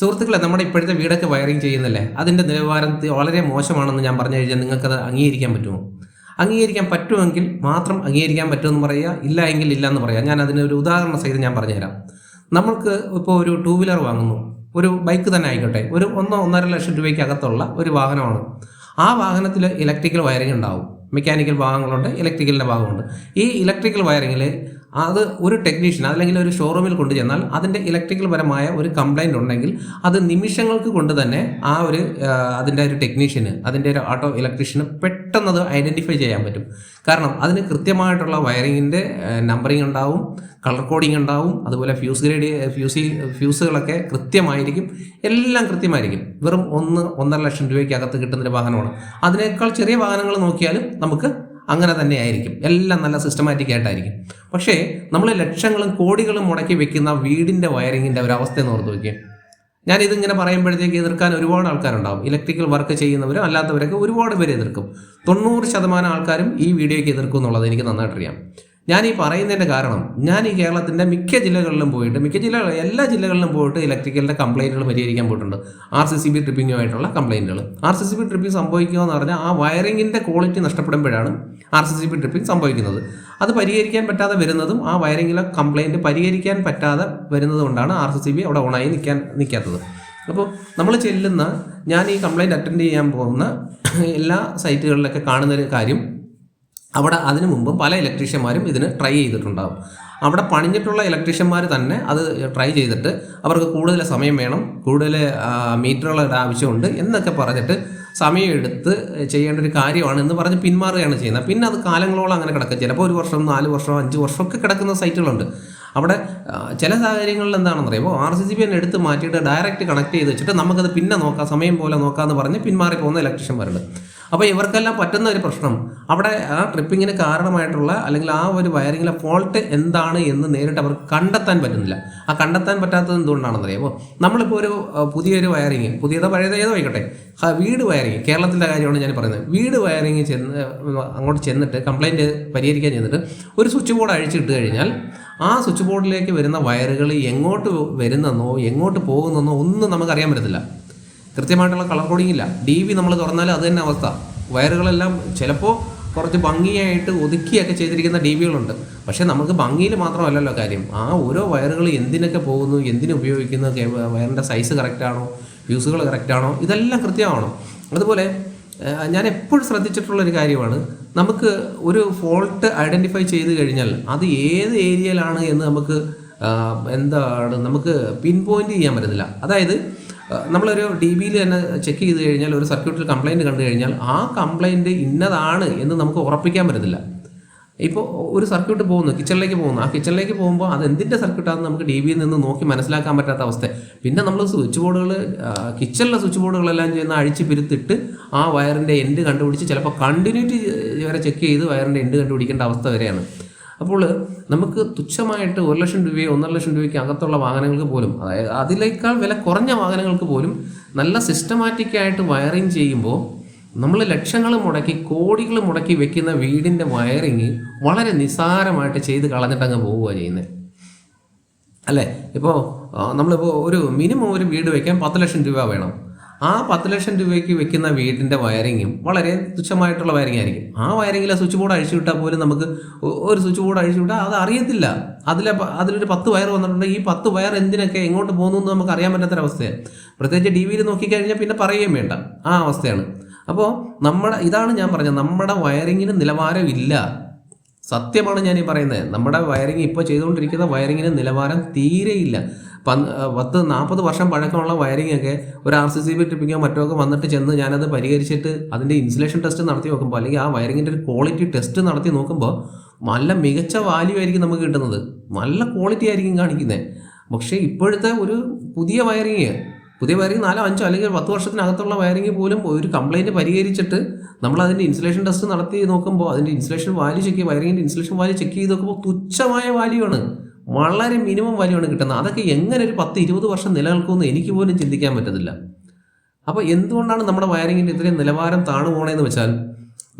സുഹൃത്തുക്കളെ നമ്മുടെ ഇപ്പോഴത്തെ വീടൊക്കെ വയറിംഗ് ചെയ്യുന്നല്ലേ? അതിന്റെ നിലവാരം വളരെ മോശമാണെന്ന് ഞാൻ പറഞ്ഞു കഴിഞ്ഞാൽ നിങ്ങൾക്കത് അംഗീകരിക്കാൻ പറ്റുമോ? അംഗീകരിക്കാൻ പറ്റുമെങ്കിൽ മാത്രം അംഗീകരിക്കാൻ പറ്റുമെന്ന് പറയുക ഇല്ല എങ്കിൽ ഇല്ല എന്ന് പറയുക. ഞാൻ അതിന് ഒരു ഉദാഹരണ സഹിതം ഞാൻ പറഞ്ഞുതരാം. നമ്മൾക്ക് ഇപ്പോൾ ഒരു ടൂ വീലർ വാങ്ങുന്നു. ഒരു ബൈക്ക് തന്നെ ആയിക്കോട്ടെ. ഒരു ഒന്നോ ഒന്നര ലക്ഷം രൂപയ്ക്ക് അകത്തുള്ള ഒരു വാഹനമാണ്. ആ വാഹനത്തിൽ ഇലക്ട്രിക്കൽ വയറിംഗ് ഉണ്ടാവും. മെക്കാനിക്കൽ ഭാഗങ്ങളുണ്ട് ഇലക്ട്രിക്കലിന്റെ ഭാഗമുണ്ട്. ഈ ഇലക്ട്രിക്കൽ വയറിങ്ങിൽ അത് ഒരു ടെക്നീഷ്യൻ അല്ലെങ്കിൽ ഒരു ഷോറൂമിൽ കൊണ്ടു ചെന്നാൽ അതിന്റെ ഇലക്ട്രിക്കൽ പരമായ ഒരു കംപ്ലൈന്റ് ഉണ്ടെങ്കിൽ അത് നിമിഷങ്ങൾക്ക് കൊണ്ട് തന്നെ ആ ഒരു അതിന്റെ ഒരു ടെക്നീഷ്യന് അതിന്റെ ഒരു ഓട്ടോ ഇലക്ട്രീഷ്യന് പെട്ടെന്ന് അത് ഐഡന്റിഫൈ ചെയ്യാൻ പറ്റും. കാരണം അതിന് കൃത്യമായിട്ടുള്ള വയറിങ്ങിന്റെ നമ്പറിംഗ് ഉണ്ടാവും കളർ കോഡിംഗ് ഉണ്ടാവും അതുപോലെ ഫ്യൂസ് ഗ്രേഡ് ഫ്യൂസി ഫ്യൂസുകളൊക്കെ കൃത്യമായിരിക്കും എല്ലാം കൃത്യമായിരിക്കും. വെറും ഒന്ന് ഒന്നര ലക്ഷം രൂപയ്ക്ക് അകത്ത് കിട്ടുന്നൊരു വാഹനമാണ്. അതിനേക്കാൾ ചെറിയ വാഹനങ്ങൾ നോക്കിയാലും നമുക്ക് അങ്ങനെ തന്നെ ആയിരിക്കും. എല്ലാം നല്ല സിസ്റ്റമാറ്റിക് ആയിട്ടായിരിക്കും. പക്ഷേ നമ്മൾ ലക്ഷങ്ങളും കോടികളും മുടക്കി വെക്കുന്ന വീടിന്റെ വയറിങ്ങിന്റെ ഒരു അവസ്ഥ എന്ന് ഓർത്ത് വയ്ക്കുക ഞാൻ ഇതിങ്ങനെ പറയുമ്പോഴത്തേക്ക് എതിർക്കാൻ ഒരുപാട് ആൾക്കാരുണ്ടാവും. ഇലക്ട്രിക്കൽ വർക്ക് ചെയ്യുന്നവരും അല്ലാത്തവരൊക്കെ ഒരുപാട് പേര് എതിർക്കും. തൊണ്ണൂറ് ശതമാനം ആൾക്കാരും ഈ വീഡിയോയ്ക്ക് എതിർക്കും എന്നുള്ളത് എനിക്ക് നന്നായിട്ടറിയാം. ഞാൻ ഈ പറയുന്നതിന്റെ കാരണം ഞാൻ ഈ കേരളത്തിന്റെ മിക്ക ജില്ലകളിലും പോയിട്ട് മിക്ക ജില്ലകൾ എല്ലാ ജില്ലകളിലും പോയിട്ട് ഇലക്ട്രിക്കലിന്റെ കംപ്ലൈന്റുകൾ പരിഹരിക്കാൻ പോയിട്ടുണ്ട്. ആർ സി സി ബി ട്രിപ്പിങ്ങുമായിട്ടുള്ള കംപ്ലൈന്റുകൾ R C C B tripping സംഭവിക്കുക എന്ന് പറഞ്ഞാൽ ആ വയറിങ്ങിന്റെ quality നഷ്ടപ്പെടുമ്പോഴാണ് R C C B tripping സംഭവിക്കുന്നത്. അത് പരിഹരിക്കാൻ പറ്റാതെ വരുന്നതും ആ വയറിങ്ങിലെ കംപ്ലൈന്റ് പരിഹരിക്കാൻ പറ്റാതെ വരുന്നത് കൊണ്ടാണ് ആർ സി സി ബി അവിടെ ഓണായി നിൽക്കാൻ നിൽക്കാത്തത് അപ്പോൾ നമ്മൾ ചെല്ലുന്ന ഞാൻ ഈ കംപ്ലൈന്റ് അറ്റൻഡ് ചെയ്യാൻ പോകുന്ന എല്ലാ സൈറ്റുകളിലൊക്കെ കാണുന്നൊരു കാര്യം അവിടെ അതിനു മുമ്പ് പല ഇലക്ട്രീഷ്യന്മാരും ഇതിന് ട്രൈ ചെയ്തിട്ടുണ്ടാകും അവിടെ പണിഞ്ഞിട്ടുള്ള ഇലക്ട്രീഷ്യന്മാർ തന്നെ അത് ട്രൈ ചെയ്തിട്ട് അവർക്ക് കൂടുതൽ സമയം വേണം കൂടുതൽ മീറ്ററുകളുടെ ആവശ്യമുണ്ട് എന്നൊക്കെ പറഞ്ഞിട്ട് സമയം സമയമെടുത്ത് ചെയ്യേണ്ട ഒരു കാര്യമാണ് എന്ന് പറഞ്ഞ് പിന്മാറുകയാണ് ചെയ്യുന്നത്. പിന്നെ അത് കാലങ്ങളോളം അങ്ങനെ കിടക്കും ചിലപ്പോൾ ഒരു വർഷം നാല് വർഷം അഞ്ച് വർഷമൊക്കെ കിടക്കുന്ന സൈറ്റുകളുണ്ട്. അവിടെ ചില സാഹചര്യങ്ങളിൽ എന്താണെന്ന് പറയുമ്പോൾ ആർ സി സി ബി തന്നെ എടുത്ത് മാറ്റിയിട്ട് ഡയറക്റ്റ് കണക്ട് ചെയ്ത് വെച്ചിട്ട് നമുക്കത് പിന്നെ നോക്കാം സമയം പോലെ നോക്കാമെന്ന് പറഞ്ഞ് പിന്മാറി പോകുന്ന ഇലക്ട്രീഷ്യന്മാരുണ്ട് അപ്പോൾ ഇവർക്കെല്ലാം പറ്റുന്ന ഒരു പ്രശ്നം. അവിടെ ആ ട്രിപ്പിങ്ങിന് കാരണമായിട്ടുള്ള അല്ലെങ്കിൽ ആ ഒരു വയറിങ്ങിലെ ഫോൾട്ട് എന്താണ് എന്ന് നേരിട്ട് അവർക്ക് കണ്ടെത്താൻ പറ്റുന്നില്ല. ആ കണ്ടെത്താൻ പറ്റാത്തത് എന്തുകൊണ്ടാണെന്ന് അറിയാമോ നമ്മളിപ്പോൾ ഒരു പുതിയൊരു വയറിങ് പുതിയതോ പഴയതോ ഏതോ ആയിക്കോട്ടെ. വീട് വയറിങ് കേരളത്തിന്റെ കാര്യമാണ് ഞാൻ പറയുന്നത്. വീട് വയറിങ് ചെന്ന് അങ്ങോട്ട് ചെന്നിട്ട് കംപ്ലൈന്റ് പരിഹരിക്കാൻ ചെന്നിട്ട് ഒരു സ്വിച്ച് ബോർഡ് അഴിച്ചിട്ട് കഴിഞ്ഞാൽ ആ സ്വിച്ച് ബോർഡിലേക്ക് വരുന്ന വയറുകൾ എങ്ങോട്ട് വരുന്നെന്നോ എങ്ങോട്ട് പോകുന്നെന്നോ ഒന്നും നമുക്കറിയാൻ പറ്റത്തില്ല. കൃത്യമായിട്ടുള്ള കളർ കോഡിംഗ് ഇല്ല. ഡി വി നമ്മൾ തുറന്നാൽ അത് തന്നെ അവസ്ഥ. വയറുകളെല്ലാം ചിലപ്പോൾ കുറച്ച് ഭംഗിയായിട്ട് ഒതുക്കിയൊക്കെ ചെയ്തിരിക്കുന്ന ഡി വികളുണ്ട് പക്ഷേ നമുക്ക് ഭംഗിയിൽ മാത്രമല്ലല്ലോ കാര്യം. ആ ഓരോ വയറുകൾ എന്തിനൊക്കെ പോകുന്നു എന്തിനു ഉപയോഗിക്കുന്നു കേ- വയറിന്റെ സൈസ് കറക്റ്റാണോ ഫ്യൂസുകൾ കറക്റ്റാണോ ഇതെല്ലാം കൃത്യമാണോ അതുപോലെ ഞാൻ എപ്പോഴും ശ്രദ്ധിച്ചിട്ടുള്ള ഒരു കാര്യമാണ്. നമുക്ക് ഒരു ഫോൾട്ട് ഐഡന്റിഫൈ ചെയ്ത് കഴിഞ്ഞാൽ അത് ഏത് ഏരിയയിലാണ് എന്ന് നമുക്ക് എന്താണ് നമുക്ക് പിൻ പോയിന്റ് ചെയ്യാൻ പറ്റുന്നില്ല അതായത് നമ്മളൊരു ഡി ബിയിൽ തന്നെ ചെക്ക് ചെയ്ത് കഴിഞ്ഞാൽ ഒരു സർക്യൂട്ടിൽ കംപ്ലൈന്റ് കണ്ടു കഴിഞ്ഞാൽ ആ കംപ്ലൈന്റ് ഇന്നതാണ് എന്ന് നമുക്ക് ഉറപ്പിക്കാൻ പറ്റത്തില്ല. ഇപ്പോൾ ഒരു സർക്യൂട്ട് പോകുന്നു കിച്ചണിലേക്ക് പോകുന്നു. ആ കിച്ചണിലേക്ക് പോകുമ്പോൾ അത് എന്തിന്റെ സർക്യൂട്ടാണെന്ന് നമുക്ക് ഡി ബിയിൽ നിന്ന് നോക്കി മനസ്സിലാക്കാൻ പറ്റാത്ത അവസ്ഥ. പിന്നെ നമ്മൾ സ്വിച്ച് ബോർഡുകൾ കിച്ചണിലെ സ്വിച്ച് ബോർഡുകളെല്ലാം ചെയ്യുന്ന അഴിച്ച് പിരുത്തിട്ട് ആ വയറിന്റെ എൻഡ് കണ്ടുപിടിച്ച് ചിലപ്പോൾ കണ്ടിന്യൂറ്റി വരെ ചെക്ക് ചെയ്ത് വയറിന്റെ എൻഡ് കണ്ടുപിടിക്കേണ്ട അവസ്ഥ വരെയാണ്. അപ്പോൾ നമുക്ക് തുച്ഛമായിട്ട് ഒരു ലക്ഷം രൂപയോ ഒന്നര ലക്ഷം രൂപയ്ക്ക് അകത്തുള്ള വാഹനങ്ങൾക്ക് പോലും അതായത് അതിലേക്കാൾ വില കുറഞ്ഞ വാഹനങ്ങൾക്ക് പോലും നല്ല സിസ്റ്റമാറ്റിക് ആയിട്ട് വയറിങ് ചെയ്യുമ്പോൾ നമ്മൾ ലക്ഷങ്ങൾ മുടക്കി കോടികൾ മുടക്കി വെക്കുന്ന വീടിന്റെ വയറിങ് വളരെ നിസ്സാരമായിട്ട് ചെയ്ത് കളഞ്ഞിട്ടങ്ങ് പോവുക ചെയ്യുന്നത് അല്ലേ? ഇപ്പോൾ നമ്മളിപ്പോൾ ഒരു മിനിമം ഒരു വീട് വയ്ക്കാൻ പത്ത് ലക്ഷം രൂപ വേണം. ആ പത്ത് ലക്ഷം രൂപയ്ക്ക് വെക്കുന്ന വീടിന്റെ വയറിങ്ങും വളരെ തുച്ഛമായിട്ടുള്ള വയറിംഗ് ആയിരിക്കും. ആ വയറിങ്ങിലെ സ്വിച്ച് ബോർഡ് അഴിച്ചു വിട്ടാൽ പോലും നമുക്ക് ഒരു സ്വിച്ച് ബോർഡ് അഴിച്ചു വിട്ടാൽ അത് അറിയത്തില്ല. അതിലെ അതിലൊരു പത്ത് വയർ വന്നിട്ടുണ്ട്. ഈ പത്ത് വയർ എന്തിനൊക്കെ എങ്ങോട്ട് പോകുന്നു എന്ന് നമുക്ക് അറിയാൻ പറ്റാത്തൊരവസ്ഥയാണ് പ്രത്യേകിച്ച് ടി വിയിൽ നോക്കിക്കഴിഞ്ഞാൽ പിന്നെ പറയുകയും വേണ്ട. ആ അവസ്ഥയാണ്. അപ്പോൾ നമ്മുടെ ഇതാണ് ഞാൻ പറഞ്ഞത്. നമ്മുടെ വയറിങ്ങിന് നിലവാരമില്ല. സത്യമാണ് ഞാൻ ഈ പറയുന്നത്. നമ്മുടെ വയറിങ് ഇപ്പോൾ ചെയ്തുകൊണ്ടിരിക്കുന്ന വയറിങ്ങിന് നിലവാരം തീരെയില്ല. പത്ത് നാൽപ്പത് വർഷം പഴക്കമുള്ള വയറിംഗ് ഒക്കെ ഒരു ആർ സി സി ബി ട്രിപ്പിങ്ങോ മറ്റോ ഒക്കെ വന്നിട്ട് ചെന്ന് ഞാനത് പരിഹരിച്ചിട്ട് അതിന്റെ ഇൻസുലേഷൻ ടെസ്റ്റ് നടത്തി നോക്കുമ്പോൾ അല്ലെങ്കിൽ ആ വയറിങ്ങിന്റെ ഒരു ക്വാളിറ്റി ടെസ്റ്റ് നടത്തി നോക്കുമ്പോൾ നല്ല മികച്ച വാല്യൂ ആയിരിക്കും നമുക്ക് കിട്ടുന്നത്. നല്ല ക്വാളിറ്റി ആയിരിക്കും കാണിക്കുന്നത് പക്ഷേ ഇപ്പോഴത്തെ ഒരു പുതിയ വയറിങ് പുതിയ വയറിങ് നാലോ അഞ്ചോ അല്ലെങ്കിൽ പത്ത് വർഷത്തിനകത്തുള്ള വയറിങ് പോലും ഒരു കംപ്ലൈന്റ് പരിഹരിച്ചിട്ട് നമ്മൾ അതിന്റെ ഇൻസുലേഷൻ ടെസ്റ്റ് നടത്തി നോക്കുമ്പോൾ അതിന്റെ ഇൻസുലേഷൻ വാല്യൂ ചെക്ക് വയറിങ്ങിന്റെ ഇൻസുലേഷൻ വാല്യൂ ചെക്ക് ചെയ്ത് നോക്കുമ്പോൾ തുച്ഛമായ വാല്യൂ ആണ്. വളരെ മിനിമം വാല്യൂ ആണ് കിട്ടുന്നത്. അതൊക്കെ എങ്ങനെ ഒരു പത്ത് ഇരുപത് വർഷം നിലനിൽക്കുമെന്ന് എനിക്ക് പോലും ചിന്തിക്കാൻ പറ്റത്തില്ല. അപ്പോൾ എന്തുകൊണ്ടാണ് നമ്മുടെ വയറിങ്ങിന്റെ ഇത്രയും നിലവാരം താണു പോകണേന്ന് വെച്ചാൽ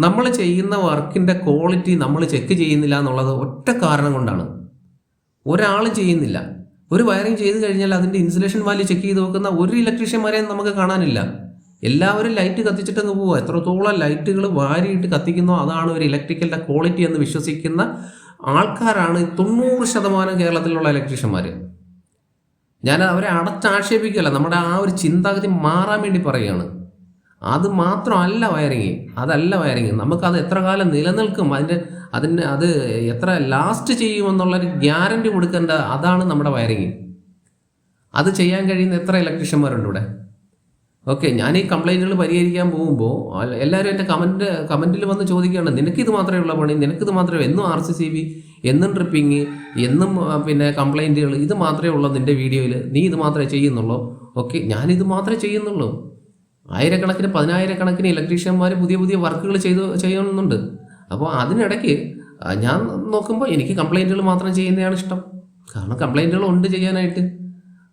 നമ്മൾ ചെയ്യുന്ന വർക്കിന്റെ ക്വാളിറ്റി നമ്മൾ ചെക്ക് ചെയ്യുന്നില്ല എന്നുള്ളത് ഒറ്റ കാരണം കൊണ്ടാണ്. ഒരാൾ ചെയ്യുന്നില്ല. ഒരു വയറിംഗ് ചെയ്ത് കഴിഞ്ഞാൽ അതിന്റെ ഇൻസുലേഷൻ വാല്യൂ ചെക്ക് ചെയ്ത് നോക്കുന്ന ഒരു ഇലക്ട്രീഷ്യന്മാരെയും നമുക്ക് കാണാനില്ല. എല്ലാവരും ലൈറ്റ് കത്തിച്ചിട്ടങ്ങ് പോവുക എത്രത്തോളം ലൈറ്റുകൾ വാരിയിട്ട് കത്തിക്കുന്നോ അതാണ് ഒരു ഇലക്ട്രിക്കലിന്റെ ക്വാളിറ്റി എന്ന് വിശ്വസിക്കുന്ന ആൾക്കാരാണ് തൊണ്ണൂറ് ശതമാനം കേരളത്തിലുള്ള ഇലക്ട്രീഷ്യന്മാർ ഞാൻ അവരെ അടച്ചാക്ഷേപിക്കുകയല്ല നമ്മുടെ ആ ഒരു ചിന്താഗതി മാറാൻ വേണ്ടി പറയുകയാണ്. അത് മാത്രമല്ല വയറിങ് അതല്ല വയറിങ്. നമുക്കത് എത്ര കാലം നിലനിൽക്കും? അതിന്റെ അതിന് അത് എത്ര ലാസ്റ്റ് ചെയ്യുമെന്നുള്ളൊരു ഗ്യാരണ്ടി കൊടുക്കേണ്ട അതാണ് നമ്മുടെ വയറിങ്. അത് ചെയ്യാൻ കഴിയുന്ന എത്ര ഇലക്ട്രീഷ്യന്മാരുണ്ട് ഇവിടെ? ഓക്കെ ഞാൻ ഈ കംപ്ലൈന്റുകൾ പരിഹരിക്കാൻ പോകുമ്പോൾ എല്ലാവരും എന്റെ കമന്റ് കമന്റിൽ വന്ന് ചോദിക്കുകയാണ് നിനക്കിത് മാത്രമേ ഉള്ള പണി നിനക്കിത് മാത്രമേ എന്നും ആർ സി സി ബി എന്നും ട്രിപ്പിങ് എന്നും പിന്നെ കംപ്ലൈന്റുകൾ ഇത് മാത്രമേ ഉള്ളൂ നിന്റെ വീഡിയോയിൽ നീ ഇത് മാത്രമേ ചെയ്യുന്നുള്ളൂ. ഓക്കെ ഞാനിത് മാത്രമേ ചെയ്യുന്നുള്ളൂ. ആയിരക്കണക്കിന് പതിനായിരക്കണക്കിന് ഇലക്ട്രീഷ്യന്മാർ പുതിയ പുതിയ വർക്കുകൾ ചെയ്തു ചെയ്യുന്നുണ്ട്. അപ്പോൾ അതിനിടയ്ക്ക് ഞാൻ നോക്കുമ്പോൾ എനിക്ക് കംപ്ലൈന്റുകൾ മാത്രം ചെയ്യുന്നതാണ് ഇഷ്ടം. കാരണം കംപ്ലൈന്റുകൾ ഉണ്ട് ചെയ്യാനായിട്ട്.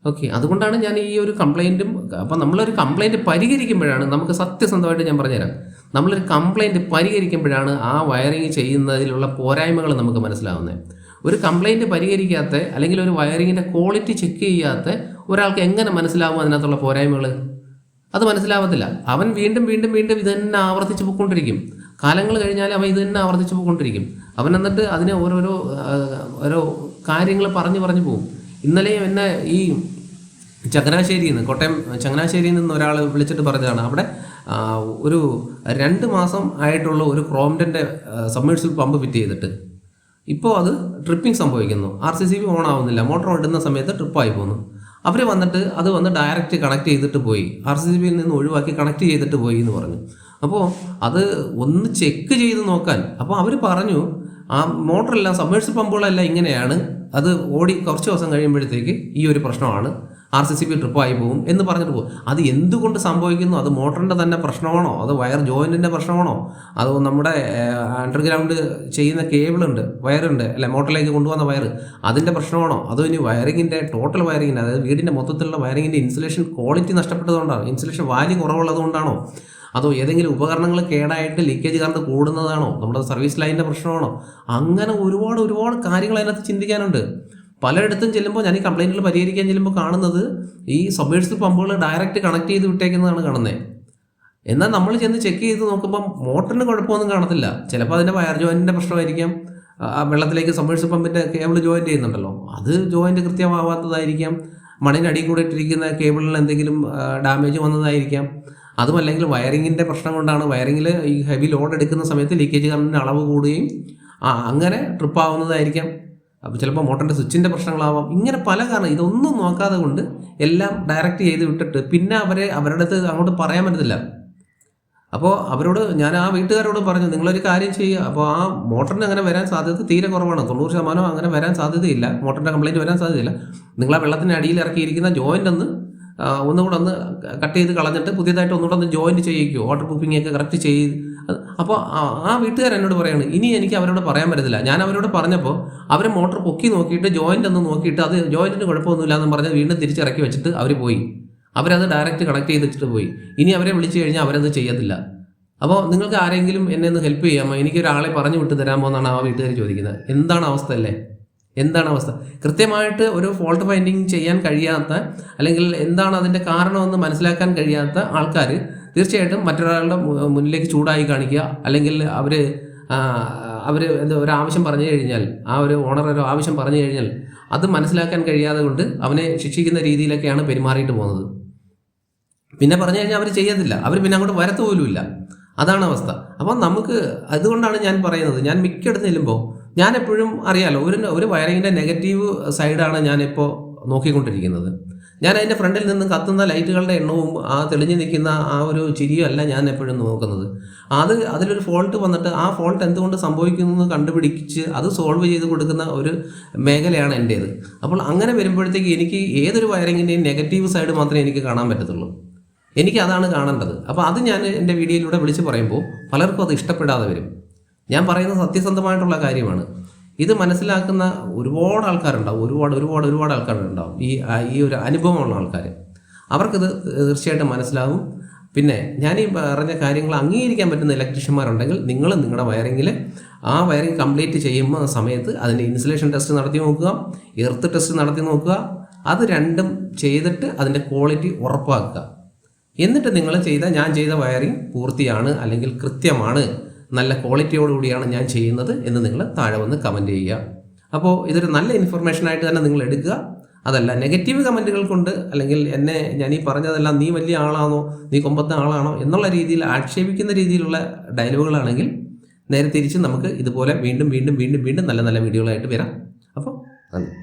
ഓക്കെ അതുകൊണ്ടാണ് ഞാൻ ഈ ഒരു കംപ്ലൈന്റും അപ്പം നമ്മളൊരു കംപ്ലൈന്റ് പരിഹരിക്കുമ്പോഴാണ് നമുക്ക് സത്യസന്ധമായിട്ട് ഞാൻ പറഞ്ഞുതരാം. നമ്മളൊരു കംപ്ലൈന്റ് പരിഹരിക്കുമ്പോഴാണ് ആ വയറിങ് ചെയ്യുന്നതിലുള്ള പോരായ്മകൾ നമുക്ക് മനസ്സിലാവുന്നത്. ഒരു കംപ്ലൈന്റ് പരിഹരിക്കാത്ത അല്ലെങ്കിൽ ഒരു വയറിങ്ങിന്റെ ക്വാളിറ്റി ചെക്ക് ചെയ്യാത്ത ഒരാൾക്ക് എങ്ങനെ മനസ്സിലാവും അതിനകത്തുള്ള പോരായ്മകൾ അത് മനസ്സിലാവത്തില്ല. അവൻ വീണ്ടും വീണ്ടും വീണ്ടും ഇത് തന്നെ ആവർത്തിച്ച് പോയിക്കൊണ്ടിരിക്കും. കാലങ്ങൾ കഴിഞ്ഞാൽ അവൻ ഇത് തന്നെ ആവർത്തിച്ച് പോയിക്കൊണ്ടിരിക്കും. അവൻ എന്നിട്ട് അതിനെ ഓരോരോ ഓരോ കാര്യങ്ങൾ പറഞ്ഞു പറഞ്ഞു പോകും ഇന്നലെയും എന്നെ ഈ ചങ്ങനാശ്ശേരിയിൽ നിന്ന് കോട്ടയം ചങ്ങനാശ്ശേരിയിൽ നിന്ന് ഒരാൾ വിളിച്ചിട്ട് പറഞ്ഞതാണ്. അവിടെ ഒരു രണ്ട് മാസം ആയിട്ടുള്ള ഒരു ക്രോംഡന്റെ സബ്മേഴ്സിൽ പമ്പ് ഫിറ്റ് ചെയ്തിട്ട്. ഇപ്പോൾ അത് ട്രിപ്പിംഗ് സംഭവിക്കുന്നു. R C C B on ആവുന്നില്ല മോട്ടോർ ഇടുന്ന സമയത്ത് ട്രിപ്പായി പോകുന്നു അവർ വന്നിട്ട് അത് വന്ന് ഡയറക്റ്റ് കണക്ട് ചെയ്തിട്ട് പോയി. ആർ സി സി ബിയിൽ നിന്ന് ഒഴിവാക്കി കണക്ട് ചെയ്തിട്ട് പോയി എന്ന് പറഞ്ഞു. അപ്പോൾ അത് ഒന്ന് ചെക്ക് ചെയ്ത് നോക്കാൻ. അപ്പോൾ അവർ പറഞ്ഞു ആ മോട്ടറെല്ലാം സമ്മേഴ്സ് പമ്പുകളെല്ലാം ഇങ്ങനെയാണ്. അത് ഓടി കുറച്ച് ദിവസം കഴിയുമ്പോഴത്തേക്ക് ഈ ഒരു പ്രശ്നമാണ്. ആർ സി സി ബി ട്രിപ്പായി പോകും എന്ന് പറഞ്ഞിട്ട് പോകും. അത് എന്തുകൊണ്ട് സംഭവിക്കുന്നു? അത് മോട്ടറിന്റെ തന്നെ പ്രശ്നമാണോ? അത് വയർ ജോയിന്റിന്റെ പ്രശ്നമാണോ? അത് നമ്മുടെ അണ്ടർഗ്രൗണ്ട് ചെയ്യുന്ന കേബിളുണ്ട് വയറുണ്ട് അല്ലെ മോട്ടറിലേക്ക് കൊണ്ടുവന്ന വയർ അതിന്റെ പ്രശ്നമാണോ? അതോ ഇനി വയറിങ്ങിന്റെ ടോട്ടൽ വയറിങ്ങിന്റെ അതായത് വീടിന്റെ മൊത്തത്തിലുള്ള വയറിങ്ങിന്റെ ഇൻസുലേഷൻ ക്വാളിറ്റി നഷ്ടപ്പെട്ടതുകൊണ്ടാണോ? ഇൻസുലേഷൻ വാല്യൂ കുറവുള്ളതുകൊണ്ടാണോ? അതോ ഏതെങ്കിലും ഉപകരണങ്ങൾ കേടായിട്ട് ലീക്കേജ് കറണ്ട് കൂടുന്നതാണോ? നമ്മുടെ സർവീസ് ലൈനിന്റെ പ്രശ്നമാണോ? അങ്ങനെ ഒരുപാട് ഒരുപാട് കാര്യങ്ങൾ അതിനകത്ത് ചിന്തിക്കാനുണ്ട്. പലയിടത്തും ചെല്ലുമ്പോൾ ഞാൻ ഈ കംപ്ലൈന്റുകൾ പരിഹരിക്കാൻ ചെല്ലുമ്പോൾ കാണുന്നത് ഈ സബ്മേഴ്സിബിൾ പമ്പുകൾ ഡയറക്റ്റ് കണക്ട് ചെയ്ത് വിട്ടേക്കുന്നതാണ് കാണുന്നത് എന്നാൽ നമ്മൾ ചെന്ന് ചെക്ക് ചെയ്ത് നോക്കുമ്പോൾ മോട്ടറിന് കുഴപ്പമൊന്നും കാണത്തില്ല. ചിലപ്പോൾ അതിന്റെ വയർ ജോയിന്റിന്റെ പ്രശ്നമായിരിക്കാം. വെള്ളത്തിലേക്ക് സബ്മേഴ്സിബിൾ പമ്പിന്റെ കേബിൾ ജോയിന്റ് ചെയ്യുന്നുണ്ടല്ലോ. അത് ജോയിന്റ് കൃത്യമാവാത്തതായിരിക്കാം. മണ്ണിനടിയിൽ കൂടെ ഇട്ടിരിക്കുന്ന കേബിളിൽ എന്തെങ്കിലും ഡാമേജ് വന്നതായിരിക്കാം. അതുമല്ലെങ്കിൽ വയറിങ്ങിന്റെ പ്രശ്നം കൊണ്ടാണ് വയറിങ്ങിൽ ഈ ഹെവി ലോഡ് എടുക്കുന്ന സമയത്ത് ലീക്കേജ് കറണ്ടിന്റെ അളവ് കൂടുകയും ആ അങ്ങനെ ട്രിപ്പ് ആവുന്നതായിരിക്കാം. അപ്പോൾ ചിലപ്പോൾ മോട്ടറിന്റെ സ്വിച്ചിന്റെ പ്രശ്നങ്ങളാവാം. ഇങ്ങനെ പല കാരണം ഇതൊന്നും നോക്കാതെ കൊണ്ട് എല്ലാം ഡയറക്റ്റ് ചെയ്ത് വിട്ടിട്ട് പിന്നെ അവരെ അവരുടെ അടുത്ത് അങ്ങോട്ട് പറയാൻ പറ്റത്തില്ല. അപ്പോൾ അവരോട് ഞാൻ ആ വീട്ടുകാരോട് പറഞ്ഞു നിങ്ങളൊരു കാര്യം ചെയ്യുക. അപ്പോൾ ആ മോട്ടറിന് അങ്ങനെ വരാൻ സാധ്യത തീരെ കുറവാണ്. തൊണ്ണൂറ് ശതമാനം അങ്ങനെ വരാൻ സാധ്യതയില്ല. മോട്ടറിന്റെ കംപ്ലയിന്റ് വരാൻ സാധ്യതയില്ല. നിങ്ങൾ ആ വെള്ളത്തിന്റെ അടിയിൽ ഇറക്കിയിരിക്കുന്ന ജോയിന്റ് ഒന്ന് ഒന്നുകൂടെ ഒന്ന് കട്ട് ചെയ്ത് കളഞ്ഞിട്ട് പുതിയതായിട്ട് ഒന്നുകൂടെ ഒന്ന് ജോയിന്റ് ചെയ്യിക്കുമോ വാട്ടർ പ്രൂഫിംഗ് ഒക്കെ കറക്റ്റ് ചെയ്ത്. അപ്പോൾ ആ വീട്ടുകാർ എന്നോട് പറയാണ് ഇനി എനിക്ക് അവരോട് പറയാൻ പറ്റത്തില്ല. ഞാൻ അവരോട് പറഞ്ഞപ്പോൾ അവർ മോട്ടർ പൊക്കി നോക്കിയിട്ട് ജോയിന്റ് ഒന്ന് നോക്കിയിട്ട് അത് ജോയിന്റിന് കുഴപ്പമൊന്നുമില്ല എന്ന് പറഞ്ഞ് വീണ്ടും തിരിച്ചിറക്കി വെച്ചിട്ട് അവർ പോയി. അവരത് ഡയറക്റ്റ് കണക്ട് ചെയ്ത് വെച്ചിട്ട് പോയി. ഇനി അവരെ വിളിച്ചു കഴിഞ്ഞാൽ അവരത് ചെയ്യത്തില്ല. അപ്പോൾ നിങ്ങൾക്ക് ആരെങ്കിലും എന്നെ ഒന്ന് ഹെൽപ്പ് ചെയ്യാമോ? എനിക്കൊരാളെ പറഞ്ഞു വിട്ട് തരാമോ എന്നാണ് ആ വീട്ടുകാർ ചോദിക്കുന്നത്. എന്താണ് അവസ്ഥ അല്ലേ? എന്താണ് അവസ്ഥ? കൃത്യമായിട്ട് ഒരു ഫോൾട്ട് ഫൈൻഡിങ് ചെയ്യാൻ കഴിയാത്ത അല്ലെങ്കിൽ എന്താണ് അതിന്റെ കാരണമെന്ന് മനസ്സിലാക്കാൻ കഴിയാത്ത ആൾക്കാർ തീർച്ചയായിട്ടും മറ്റൊരാളുടെ മുന്നിലേക്ക് ചൂടായി കാണിക്കുക. അല്ലെങ്കിൽ അവർ അവർ എന്താ ഒരു ആവശ്യം പറഞ്ഞു കഴിഞ്ഞാൽ ആ ഒരു ഓണർ ഒരു ആവശ്യം പറഞ്ഞു കഴിഞ്ഞാൽ അത് മനസ്സിലാക്കാൻ കഴിയാതെ കൊണ്ട് അവനെ ശിക്ഷിക്കുന്ന രീതിയിലൊക്കെയാണ് പെരുമാറിയിട്ട് പോകുന്നത്. പിന്നെ പറഞ്ഞു കഴിഞ്ഞാൽ അവർ ചെയ്യത്തില്ല. അവർ പിന്നെ അങ്ങോട്ട് വരത്തു പോലുമില്ല. അതാണ് അവസ്ഥ. അപ്പം നമുക്ക് അതുകൊണ്ടാണ് ഞാൻ പറയുന്നത്. ഞാൻ മിക്കയിടത്ത് ചെല്ലുമ്പോൾ ഞാൻ എപ്പോഴും അറിയാലോ ഒരു ഒരു വയറിങ്ങിന്റെ നെഗറ്റീവ് സൈഡാണ് ഞാനിപ്പോൾ നോക്കിക്കൊണ്ടിരിക്കുന്നത്. ഞാൻ അതിന്റെ ഫ്രണ്ടിൽ നിന്നും കത്തുന്ന ലൈറ്റുകളുടെ എണ്ണവും ആ തെളിഞ്ഞു നിൽക്കുന്ന ആ ഒരു ചിരിയും അല്ല ഞാൻ എപ്പോഴും നോക്കുന്നത്. അത് അതിലൊരു ഫോൾട്ട് വന്നിട്ട് ആ ഫോൾട്ട് എന്തുകൊണ്ട് സംഭവിക്കുന്നു എന്ന് കണ്ടുപിടിച്ച് അത് സോൾവ് ചെയ്ത് കൊടുക്കുന്ന ഒരു മേഖലയാണ് എന്റേത് അപ്പോൾ അങ്ങനെ വരുമ്പോഴത്തേക്ക് എനിക്ക് ഏതൊരു വയറിങ്ങിന്റെയും നെഗറ്റീവ് സൈഡ് മാത്രമേ എനിക്ക് കാണാൻ പറ്റത്തുള്ളൂ. എനിക്ക് അതാണ് കാണേണ്ടത്. അപ്പോൾ അത് ഞാൻ എന്റെ വീഡിയോയിലൂടെ വിളിച്ച് പറയുമ്പോൾ പലർക്കും അത് ഇഷ്ടപ്പെടാതെ വരും. ഞാൻ പറയുന്നത് സത്യസന്ധമായിട്ടുള്ള കാര്യമാണ്. ഇത് മനസ്സിലാക്കുന്ന ഒരുപാട് ആൾക്കാരുണ്ടാവും. ഒരുപാട് ഒരുപാട് ഒരുപാട് ആൾക്കാരുണ്ടാവും. ഈ ഈ ഒരു അനുഭവമുള്ള ആൾക്കാർ അവർക്കിത് തീർച്ചയായിട്ടും മനസ്സിലാവും. പിന്നെ ഞാൻ ഈ പറഞ്ഞ കാര്യങ്ങൾ അംഗീകരിക്കാൻ പറ്റുന്ന ഇലക്ട്രീഷ്യന്മാരുണ്ടെങ്കിൽ നിങ്ങൾ നിങ്ങളുടെ വയറിങ്ങിൽ ആ വയറിങ് കംപ്ലീറ്റ് ചെയ്യുമ്പോൾ സമയത്ത് അതിന്റെ ഇൻസുലേഷൻ ടെസ്റ്റ് നടത്തി നോക്കുക എർത്ത് ടെസ്റ്റ് നടത്തി നോക്കുക. അത് രണ്ടും ചെയ്തിട്ട് അതിന്റെ ക്വാളിറ്റി ഉറപ്പാക്കുക. എന്നിട്ട് നിങ്ങൾ ചെയ്ത ഞാൻ ചെയ്ത വയറിംഗ് പൂർത്തിയാണ് അല്ലെങ്കിൽ കൃത്യമാണ്. നല്ല ക്വാളിറ്റിയോടുകൂടിയാണ് ഞാൻ ചെയ്യുന്നത് എന്ന് നിങ്ങൾ താഴെ വന്ന് കമന്റ് ചെയ്യുക. അപ്പോൾ ഇതൊരു നല്ല ഇൻഫർമേഷൻ ആയിട്ട് തന്നെ നിങ്ങൾ എടുക്കുക. അതല്ല നെഗറ്റീവ് കമന്റുകൾ കൊണ്ട് അല്ലെങ്കിൽ എന്നെ ഞാൻ ഈ പറഞ്ഞതെല്ലാം നീ വലിയ ആളാണോ നീ കൊമ്പത്തെ ആളാണോ എന്നുള്ള രീതിയിൽ ആക്ഷേപിക്കുന്ന രീതിയിലുള്ള ഡയലോഗുകളാണെങ്കിൽ നേരെ തിരിച്ച് നമുക്ക് ഇതുപോലെ വീണ്ടും വീണ്ടും വീണ്ടും വീണ്ടും നല്ല നല്ല വീഡിയോകളായിട്ട് വരാം. അപ്പോൾ നന്ദി.